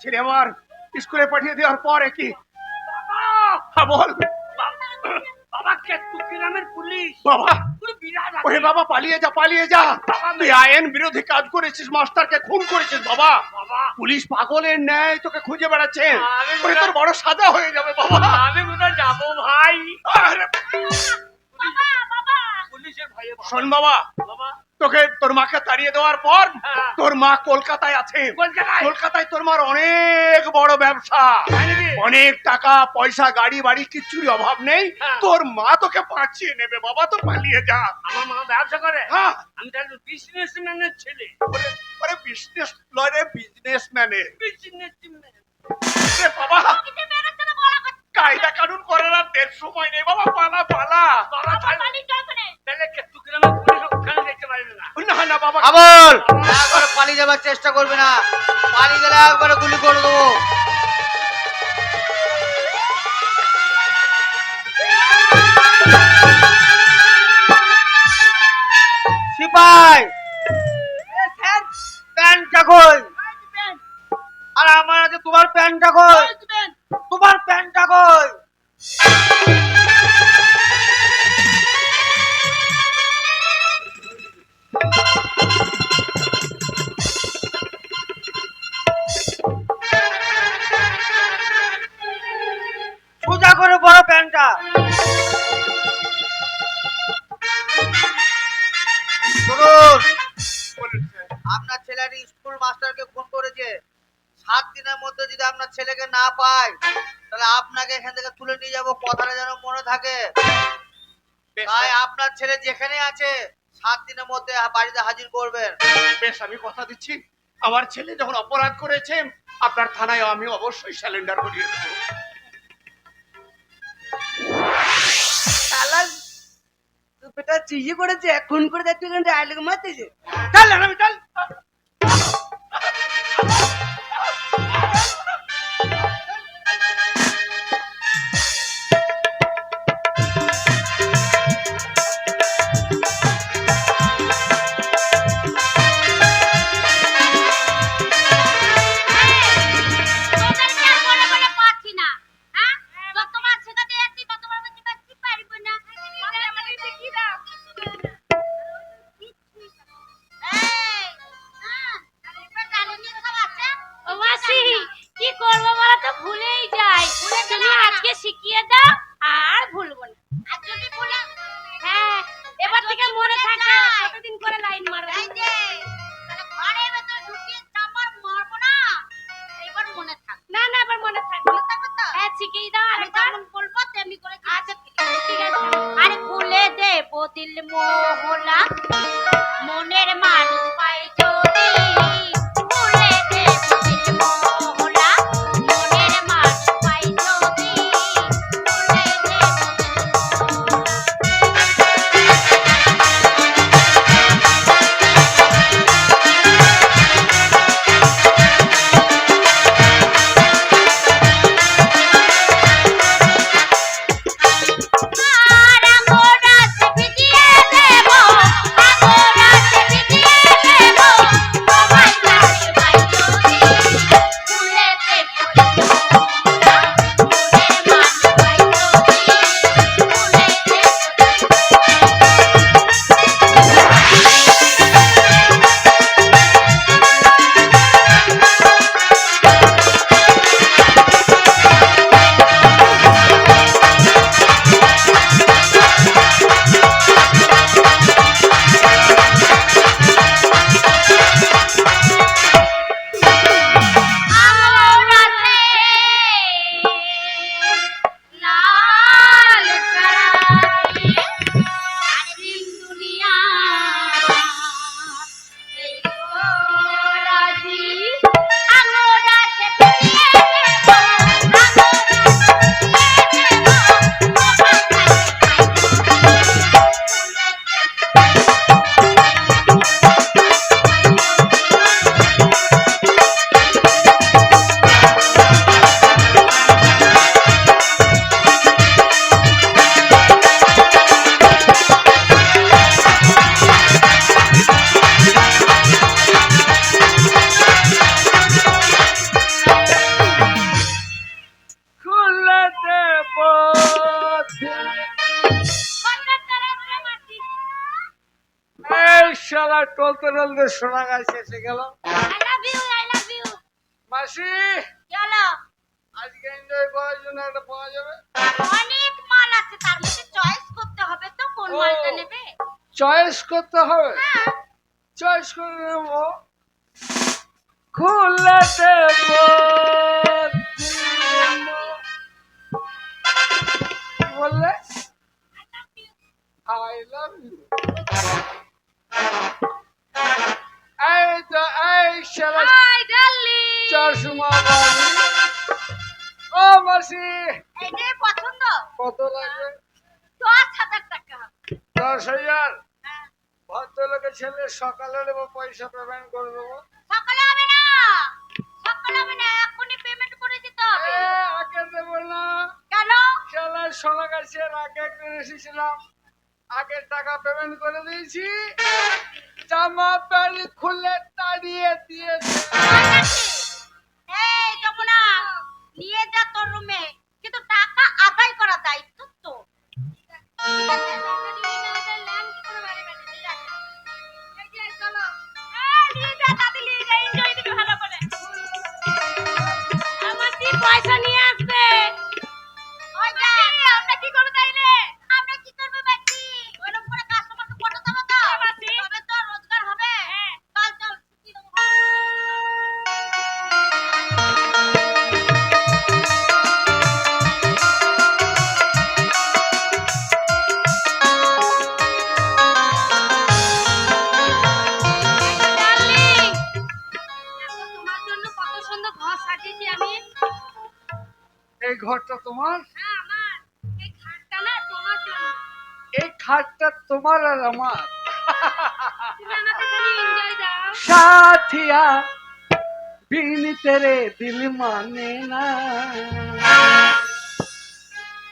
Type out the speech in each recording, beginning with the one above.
ছেলে আমার। স্কুলে পাঠিয়ে দেওয়ার পরে কি? বল। বাবা কেতু গ্রামের পুলিশ? বাবা! ওরে বাবা পালিয়ে যা পালিয়ে যা। তুই আইন বিরোধী কাজ করেছিস মাস্টারকে খুন করেছিস বাবা। বাবা। পুলিশ পাগলের ন্যায় তোকে খুঁজে বেড়াচ্ছে। আরে ওরে তোর বড় সাজা হয়ে যাবে বাবা। আমি কোথায় যাব ভাই? শোন বাবা। বাবা। তোকে তোর মাকে তাড়িয়ে দেওয়ার পর হ্যাঁ। তোর মা কলকাতায় আছে। কলকাতায়? তোর মার অনেক বড় ব্যবসা। অনেক টাকা পয়সা গাড়ি বাড়ি কিচ্ছুরই অভাব নেই। হ্যাঁ। তোর মা তোকে বাঁচিয়ে নেবে বাবা তো পালিয়ে যা। আমার মা ব্যবসা করে? হ্যাঁ। আমি তাহলে বিজনেসম্যানের ছেলে। ওরে বিজনেস লরে বিজনেসম্যানের বিজনেসম্যান রে বাবা কায়দা কানুন করার আর দেড় সময় নেই। বাবা পালা পালা। বাবা তাহলে না বাবা। একবারে পালিয়ে যাবার চেষ্টা করবে না। পালিয়ে গেলে একবারে গুলি করে দেবো। সিপাই। প্যান্টটা কই? আর আমার আছে তোমার প্যান্টটা কই? আপনার স্কুল মাস্টারকে ফোন করেছে সাত দিনের মধ্যে যদি আপনার ছেলেকে না পাই তাহলে আপনাকে এখান থেকে তুলে নিয়ে যাব কথাটা যেন মনে থাকে। তাই আপনার ছেলে যেখানে আছে সাত দিনের মধ্যে বাড়িতে হাজির করবেন। বেশ আমি কথা দিচ্ছি। আমার ছেলে যখন অপরাধ করেছে আপনার থানায় আমি অবশ্যই স্যালেন্ডার করিয়ে দেবো। বেটা চিজি করেছে খুন করে দেখতে কিন্তু ডায়লগ মারতেছে। চল আমি চল। আমাদের সোনা গাছ এসে গেল। মাসি চলো। আজকে এনজয় করার জন্য একটা পাওয়া যাবে? অনেক মাল আছে তার মধ্যে চয়েস করতে হবে তো কোন মালটা নেবে? চয়েস করতে হবে? হ্যাঁ। চয়েস করে নেব। খুলে দেব বললে? আই লাভ ইউ ও মাসি পছন্দ? কত লাগবে? দশ হাজার টাকা। দশ হাজার? হ্যাঁ। ভদ্রলোকের ছেলে সকালে দেবো পয়সা পেমেন্ট করে দেবো। সকালে হবে না? সকালে হবে না এখনই পেমেন্ট করে দিতে হবে। আগে দেবো না। কেন? খেলার সোনা গাছের আগে একদিন এসেছিলাম। আগের টাকা পেমেন্ট করে দিয়েছি। জামা প্যান্ট খুলে তাড়িয়ে দিয়েছে। এই যমুনা নিয়ে যা তোর রুমে কিন্তু টাকা আদায় করা দায়িত্ব তো পয়সা নিয়ে साथिया, बिन तेरे दिल माने ना।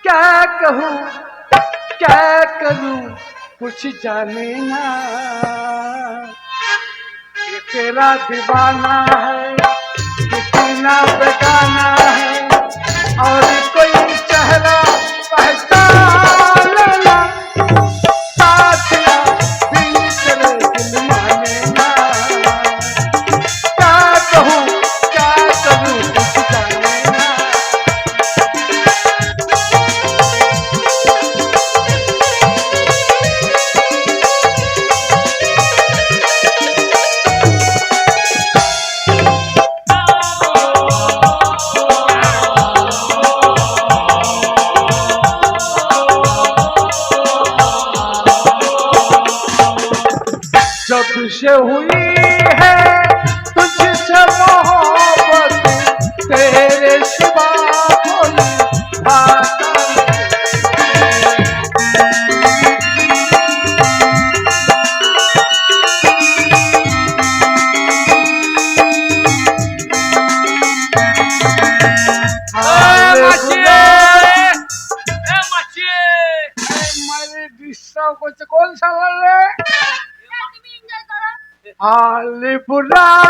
क्या कहूँ, क्या करूँ, कुछ जाने ना। ये तेरा दीवाना है कितना बताना है, और कोई चेहरा जब से हुई है love.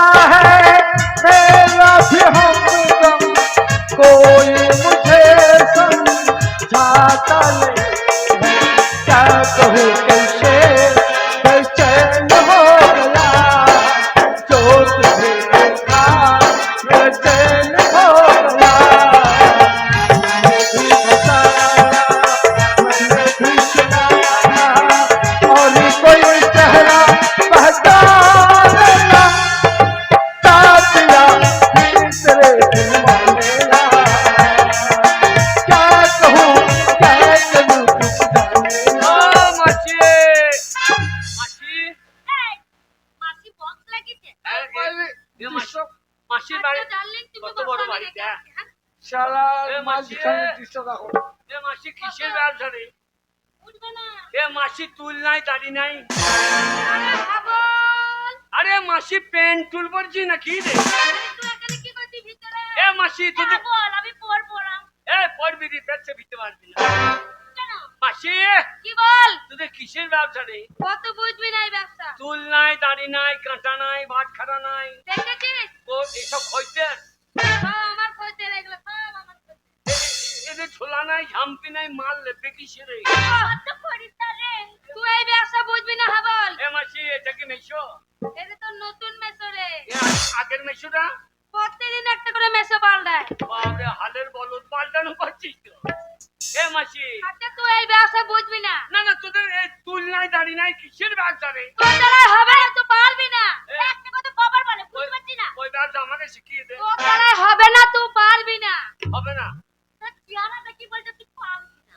এ মাসি তুই বল, আমি পড়ব না। এ পড়বি দি পেটে ভিতে পারবি না। মাসি কি বল? তোদের কিসের ব্যবসা রে? কত বুঝবি না ব্যবসা। চুল নাই দাড়ি নাই কাঁটা নাই ভাত খাটা নাই। দেখেছিস? ও এসব খইতে? আমার খোঁজে এগুলো সব আমার এদের ছোলা নাই ঝাম্পি নাই মাল লেপে কিসের রে? কত খরিদ্দার রে। তুই এই ব্যবসা বুঝবি না হাবল। এ মাসি এটা কি মেশো এটা তো আগের মেশুটা? প্রতিদিন একটা করে মেসে পাল্টায়। বাপরে হালের বলদ পাল্টানো পাচ্ছিস তো। এ মাসি। আচ্ছা তুই এই ব্যবসা বুঝবি না। না না তোদের এই তুল নাই দাঁড়ি নাই কিসের ব্যবসা রে? তোর দ্বারা হবে না তুই পারবি না। একটা কথা কবার বলে বুঝতে না। ওই ব্যবসা আমাকে শিখিয়ে দে? তোর দ্বারা হবে না তুই পারবি না। হবে না। তোর চেহারাটা কি বলছে তুই পারবি না।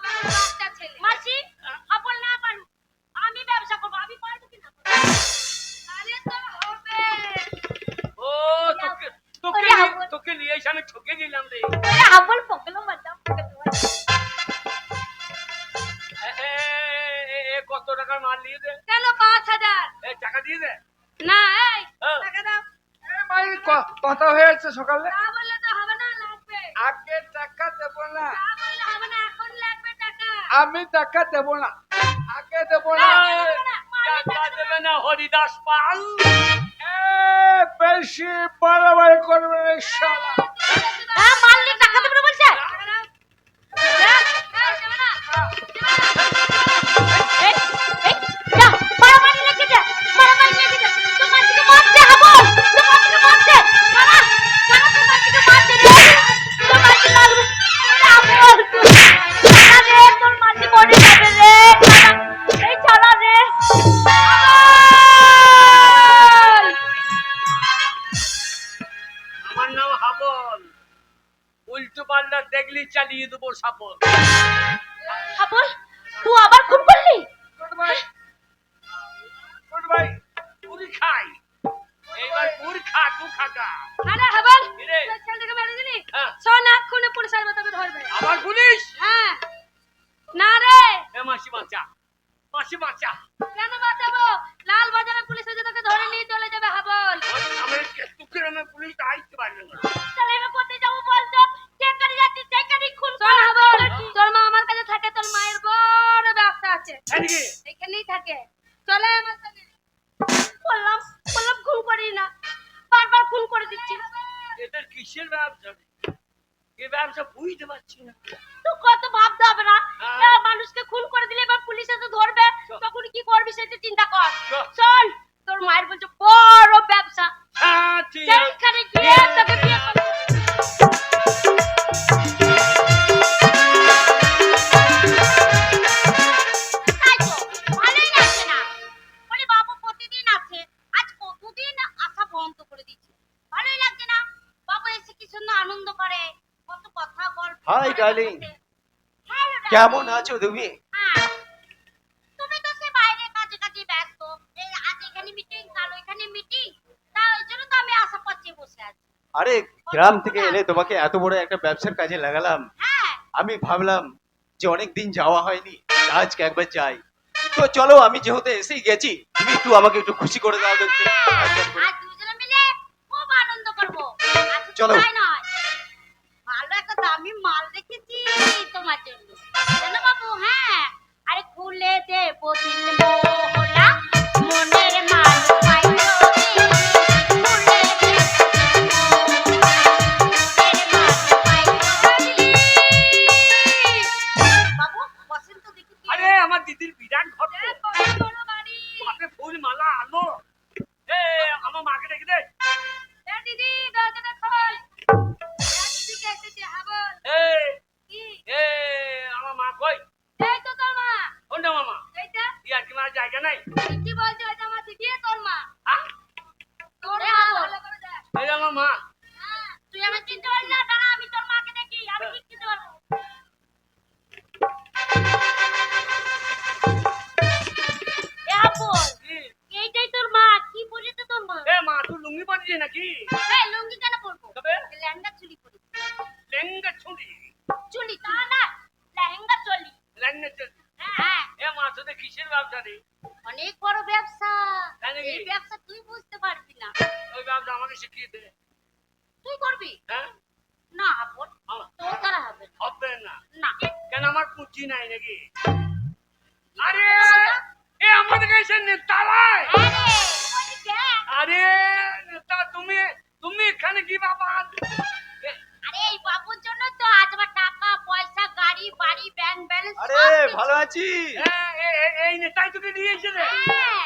হয়েছে সকালে? তা বললে তো হবে না লাগবে। আগে টাকা দেবো না। তা বললে হবে না এখন লাগবে টাকা। আমি টাকা দেবো না। আগে দেবো না। টাকা দেবে না হরিদাস আমার পুলিশ আইতে পারবে না তাহলে এবার Hello, darling. কেমন আছো তুমি? হ্যাঁ। তুমি তো সে বাইরে কাজে কাজে ব্যস্ত এই আজ এখানে মিটিং কাল ওইখানে মিটিং তা ওই জন্য তো আমি আশা পাচ্ছি বসে আছি আরে গ্রাম থেকে এলে তোমাকে এত বড় একটা ব্যবসার কাজে লাগালাম। হ্যাঁ আমি ভাবলাম যে অনেক দিন যাওয়া হয়নি আজকে একবার যাই। তো চলো আমি যেহেতু এসেই গেছি তুমি একটু আমাকে একটু খুশি করে দাও দেখতে। একদম দামি মাল রেখেছি তোমার জন্য। জানো বাবু হ্যাঁ? আরে খুলে দে বদিল মোহলা মনের মান পাইলো ব্যবসা। এই ব্যবসা তুই বুঝতে পারবি না। ওই ব্যবসা আমাকে শিখিয়ে দে। তুই করবি? হ্যাঁ? না আপন তোর দ্বারা হবে হবে না। না। কেন আমার পুঁজি নাই নাকি? আরে! এ আমাদের কাছে নেতালায় আরে আরে নেতা তুমি তুমি এখানে কি বাবা আরে এই বাবুর জন্য তো আজ আমার টাকা পয়সা গাড়ি বাড়ি ব্যাংক ব্যালেন্স আরে ভালো আছি এ, এ, এ, এই নেতাই তোকে নিয়েছে রে হ্যাঁ।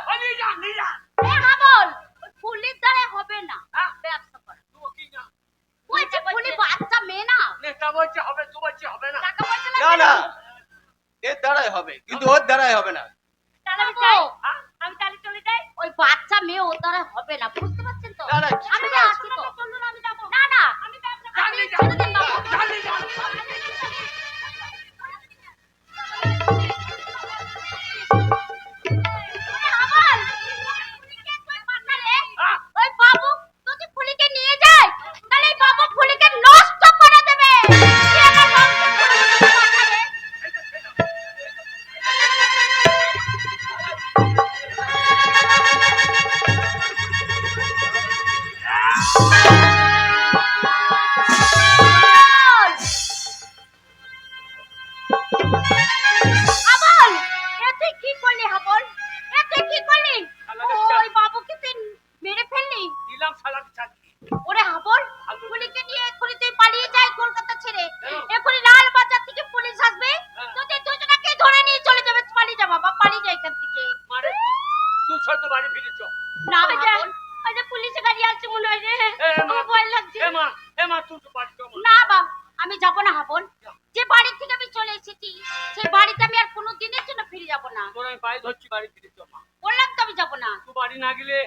না। তোর আমি পায়ে ধরছি বাড়ি ফিরেছ মা। বললাম তো আমি যাব না। তুই বাড়ি না গেলে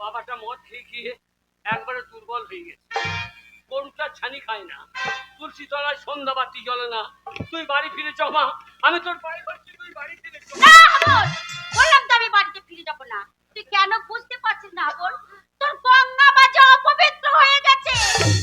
বাবাটা মদ খেয়ে খেয়ে একবারে দুর্বল হয়ে গেছে। গরুটা ছানি খায় না। তুলসী তলায় সন্ধ্যা বাতি জ্বলে না। তুই বাড়ি ফিরে চ মা। আমি তোর পায়ে ধরছি তুই বাড়ি ফিরে না বললাম তো আমি বাড়িতে ফিরে যাব না। তুই কেন বুঝতে পারছিস না হাবল তোর গঙ্গা বাজে অপবিত্র হয়ে গেছে।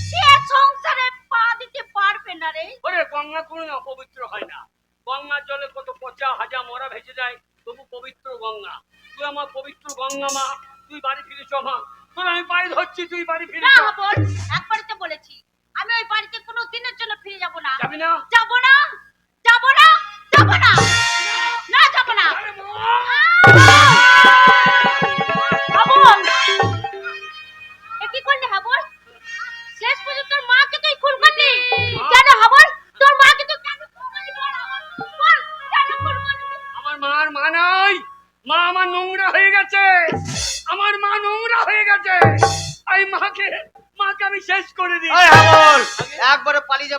সে সংসারে পা দিতে পারবে না রে। ওরে গঙ্গা কোনো অপবিত্র হয় না। গঙ্গার জলে কত পচা হাজা মরা ভেসে যায় তবু পবিত্র গঙ্গা। তুই আমার পবিত্র গঙ্গা মা তুই বাড়ি ফিরে চ মা। তোর আমি বাড়ি ধরছি তুই বাড়ি ফিরে না বল একবারই তো বলেছি। আমি ওই বাড়িতে কোনো দিনের জন্য ফিরে যাব না। যাবি না? যাব না? যাব না? যাব না? না যাব না।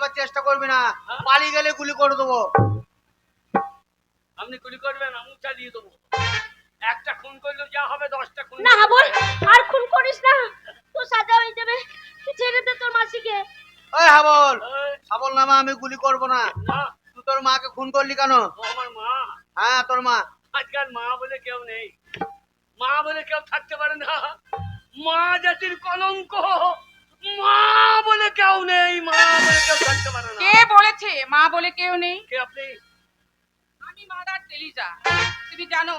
একবারে চেষ্টা করবি না। পালিয়ে গেলে গুলি করে দেবো। আপনি গুলি করবেন আমি চালিয়ে দেবো। একটা খুন করলেও যা হবে দশটা খুন না করলে হবে। আর খুন করিস না। তুই সাজা হয়ে যাবে। ছেড়ে দে তোর মাসিকে। এই হাবল হাবল নামা আমি গুলি করব না। না। তুই তোর মাকে খুন করলি কেন? আমার মা। হ্যাঁ তোর মা। আজকাল মা বলে কেউ নেই। মা বলে কেউ থাকতে পারে না। মা জাতির কলঙ্ক। মা বলে কেউ নেই মা বলে কেউ থাকতে পারে না। কে বলেছে? মা বলে কেউ নেই। কে আপনি? আমি মাদার টেলিজা তুমি জানো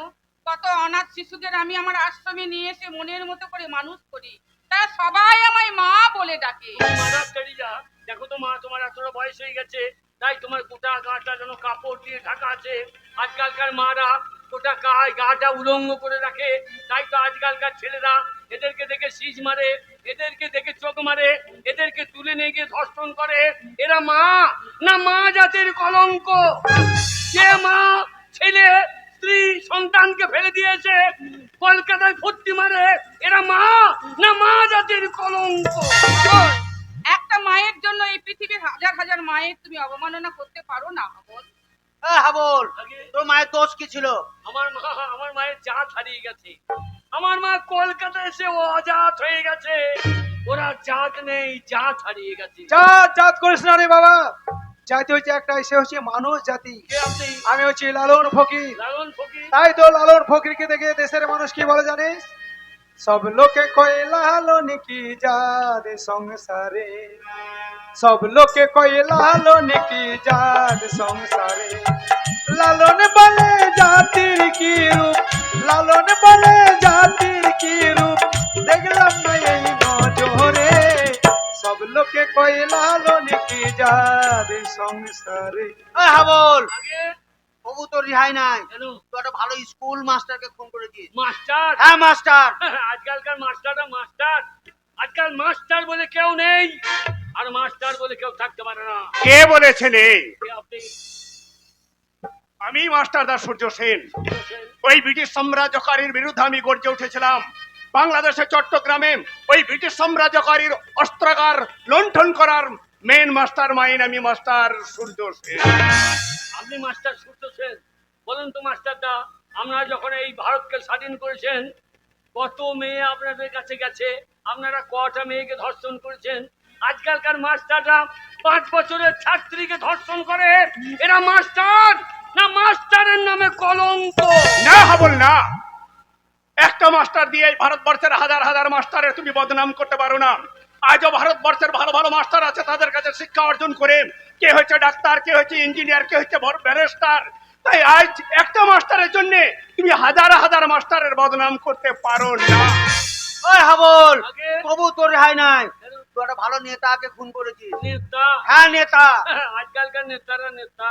কত অনাথ শিশুদের আমি আমার আশ্রমে নিয়ে এসে মনের মতো করে মানুষ করি। তারা সবাই আমায় মা বলে ডাকে। মাদার টেরিজা দেখো তো মা তোমার এতটা বয়স হয়ে গেছে। তাই তোমার গোটা গাটা যেন কাপড় দিয়ে ঢাকা আছে। আজকালকার মারা গোটা গায়ে গাটা উলঙ্গ করে রাখে। তাই তো আজকালকার ছেলেরা এদেরকে দেখে শীষ মারে এদেরকে দেখে চোখ মারে এদেরকে তুলে নিয়ে গিয়ে ধর্ষণ করে। এরা মা না মা জাতির কলঙ্ক। যে মা ছেলে স্ত্রী সন্তানকে ফেলে দিয়েছে কলকাতায় ফুর্তি মারে এরা মা না মা জাতির কলঙ্ক। একটা মায়ের জন্য এই পৃথিবীর হাজার হাজার মায়ের তুমি অবমাননা করতে পারো না অবল এই হাবল। তোর মায়ের দোষ কি ছিল? আমার মা আমার মায়ের জাত হারিয়ে গেছে। আমার মা কলকাতা এসে অজাত হয়ে গেছে। ওরা জাত নেই জাত হারিয়ে গেছে। জাত জাত করিস না রে বাবা। জাতি হচ্ছে একটাই সে হচ্ছে মানুষ জাতি। আমি হচ্ছি লালন ফকির। লালন ফকির? তাই তো লালন ফকিরকে দেখে দেশের মানুষ কি বলে জানিস? সব লোকে কয়ে লালন কি জাদ সংসারে? সব লোকে কয়ে লালন কি জাদ সংসারে? লালন বলে জাতির কি রূপ? লালন বলে জাতির কি রূপ? দেখলাম না এই নজরে। সব লোকে কয়ে লালন কি জাদ সংসারে? হাবল আগে তবু তোর রিহাই নাই। কেন? তুই একটা ভালো স্কুল মাস্টারকে খুন করে দিস মাস্টার? হ্যাঁ মাস্টার। আজকালকার মাস্টাররা মাস্টার। আজকাল মাস্টার বলে কেউ নেই। আর মাস্টার বলে কেউ থাকতে পারে না। কে বলেছেন এই আপনি আমি মাস্টার দাস সূর্য সেন। ওই ব্রিটিশ সাম্রাজ্যকারীর বিরুদ্ধে আমি গর্জে উঠেছিলাম। বাংলাদেশের চট্টগ্রামে ওই ব্রিটিশ সাম্রাজ্যকারীর অস্ত্রাগার লণ্ঠন করার মেন মাস্টার মাইন আমি মাস্টার সূর্য সেন। আপনি মাস্টার সূর্য সেন, বলুন তো মাস্টারদা আপনারা যখন এই ভারতকে স্বাধীন করেছেন, কত মেয়ে আপনাদের কাছে গেছে? আপনারা কটা মেয়েকে ধর্ষণ করেছেন? আজকালকার মাস্টাররা পাঁচ বছরের ছাত্রীকে ধর্ষণ করে এরা মাস্টার! না মাস্টারের নামে কলঙ্ক। না হাবল না। একটা মাস্টার দিয়ে ভারতবর্ষের হাজার হাজার মাস্টারের তুমি বদনাম করতে পারো না। আজও ভারতবর্ষের ভালো ভালো মাস্টার আছে তাদের কাছে শিক্ষা অর্জন করে কে হচ্ছে ডাক্তার কে হচ্ছে ইঞ্জিনিয়ার কে হচ্ছে ব্যারিস্টার। তাই আজ একটা মাস্টারের জন্য তুমি হাজার হাজার মাস্টারের বদনাম করতে পারো না। ওই হাবল তবু তোর রেহাই নাই। তুই একটা ভালো নেতাকে খুন করেছিস। নেতা? হ্যাঁ নেতা। আজকালকার নেতারা নেতা।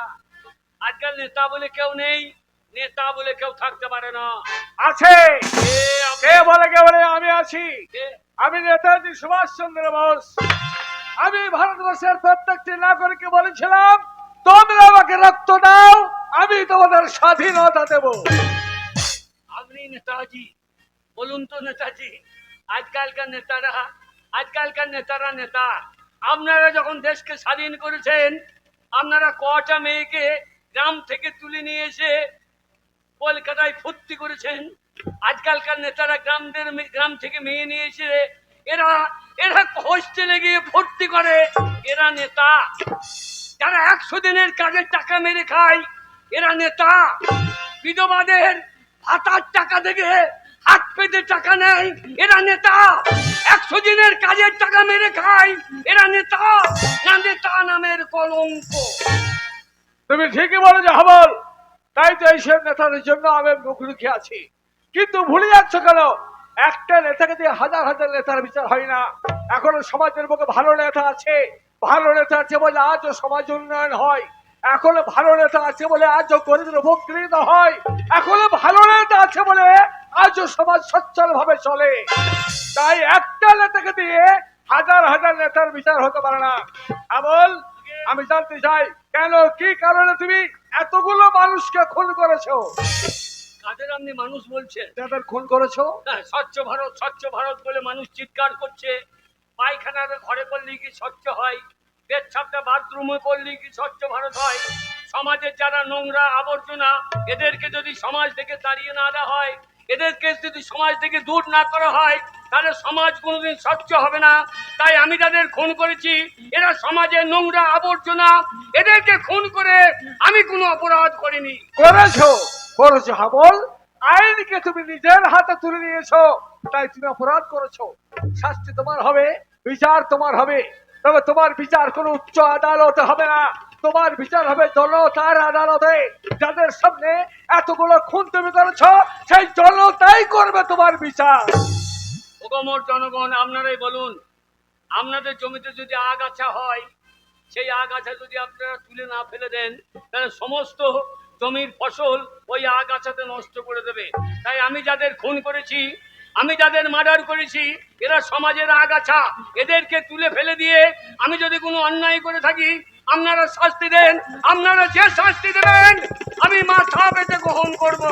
আজকাল নেতা বলে কেউ নেই নেতা বলে কেউ থাকতে পারে না। আছে। কে বলে কে বলে আমি আছি? আমি নেতাজি সুভাষ চন্দ্র বোস। আমি ভারতবর্ষের প্রত্যেকটি নাগরিককে বলেছিলাম তোমরা আমাকে রক্ত দাও আমি তোমাদের স্বাধীনতা দেব। আপনি নেতাজি বলুন তো নেতাজি আজকালকার নেতারা আজকালকার নেতারা নেতা। আপনারা যখন দেশকে স্বাধীন করেছেন আপনারা কটা মেয়েকে গ্রাম থেকে তুলে নিয়ে এসে কলকাতায় ভর্তি করেছেন। আজকালকার নেতারা গ্রামদের গ্রাম থেকে মেয়ে নিয়ে এসে এরা এরা হোস্টেলে গিয়ে ভর্তি করে। এরা নেতা। যারা একশো দিনের কাজের টাকা মেরে খায়, এরা নেতা। বিধবাদের ভাতার টাকা থেকে হাত পেতে টাকা নেয়, এরা নেতা। একশো দিনের কাজের টাকা মেরে খায়, এরা নেতা। না নেতা নামের কলঙ্ক। তুমি ঠিকই বলেছ, হাবল। তাই তো এই এইসব নেতাদের জন্য আমি মুখ লুকিয়ে আছি। কিন্তু ভুলে যাচ্ছ কেন? একটা নেতাকে দিয়ে হাজার হাজার নেতার বিচার হয় না। এখনও সমাজের বুকে ভালো নেতা আছে। ভালো নেতা আছে বলে আজও সমাজ উন্নয়ন হয়। এখনও ভালো নেতা আছে বলে আজও গরিবের উপকৃত হয়। এখনও ভালো নেতা আছে বলে আজও সমাজ সচ্ছল ভাবে চলে। তাই একটা নেতাকে দিয়ে হাজার হাজার নেতার বিচার হতে পারে না। আমল আমি জানতে চাই কেন? কি কারণে তুমি এতগুলো মানুষকে খুন করেছ? কাদের আপনি মানুষ বলছেন যাদের খুন করেছ? হ্যাঁ, স্বচ্ছ ভারত স্বচ্ছ ভারত বলে মানুষ চিৎকার করছে। পায়খানার ঘরে করলে কি স্বচ্ছ হয়? পেচ্ছাপটা বাথরুমে করলে কি স্বচ্ছ ভারত হয়? সমাজের যারা নোংরা আবর্জনা এদেরকে যদি সমাজ থেকে তাড়িয়ে না দেওয়া হয় এদেরকে যদি সমাজ থেকে দূর না করা হয়, তাহলে সমাজ কোনোদিন স্বচ্ছ হবে না। তাই আমি তাদের খুন করেছি। এরা সমাজের নোংরা আবর্জনা। এদেরকে খুন করে আমি কোনো অপরাধ করিনি। করেছ? করেছ হাবল আইনকে তুমি নিজের হাতে তুলে নিয়েছো, তাই তুমি অপরাধ করেছ। শাস্তি তোমার হবে, বিচার তোমার হবে। তবে তোমার বিচার কোনো উচ্চ আদালতে হবে না। তোমার বিচার হবে জনতার আদালতে। যাদের সামনে এতগুলো খুন তুমি করেছ, সেই জনতাই করবে তোমার বিচার। ওগমর জনগণ, আপনারাই বলুন, আপনাদের জমিতে যদি আগাছা হয়, সেই আগাছা যদি আপনারা তুলে না ফেলে দেন, তাহলে সমস্ত জমির ফসল ওই আগাছাতে নষ্ট করে দেবে। তাই আমি যাদের খুন করেছি, আমি যাদের মার্ডার করেছি, এরা সমাজের আগাছা। এদেরকে তুলে ফেলে দিয়ে আমি যদি কোনো অন্যায় করে থাকি আপনারা শাস্তি দেন আপনারা যে শাস্তি দেবেন আমি মাথা পেতে গ্রহণ করব।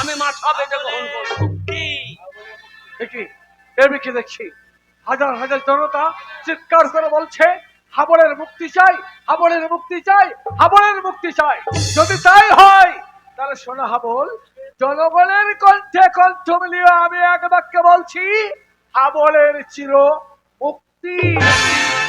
আমি মাথা পেতে গ্রহণ করব। কি? দেখি আমি কি দেখছি হাজার হাজার জনতা চিৎকার করে বলছে হাবলের মুক্তি চাই হাবলের মুক্তি চাই হাবলের মুক্তি চাই। যদি তাই হয় তাহলে শোনো হাবল জনগণের কণ্ঠে কণ্ঠ মিলিয়ে আমি এক বাক্যে বলছি হাবলের চির মুক্তি।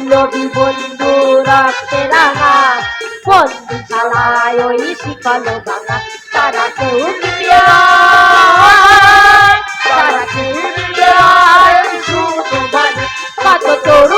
শিকল বন্ধু রাখতে বিপ্লবী বন্ধু রাতে ওই শিকল ভাঙা তারা কেউ তারা কেউ কত তরুণ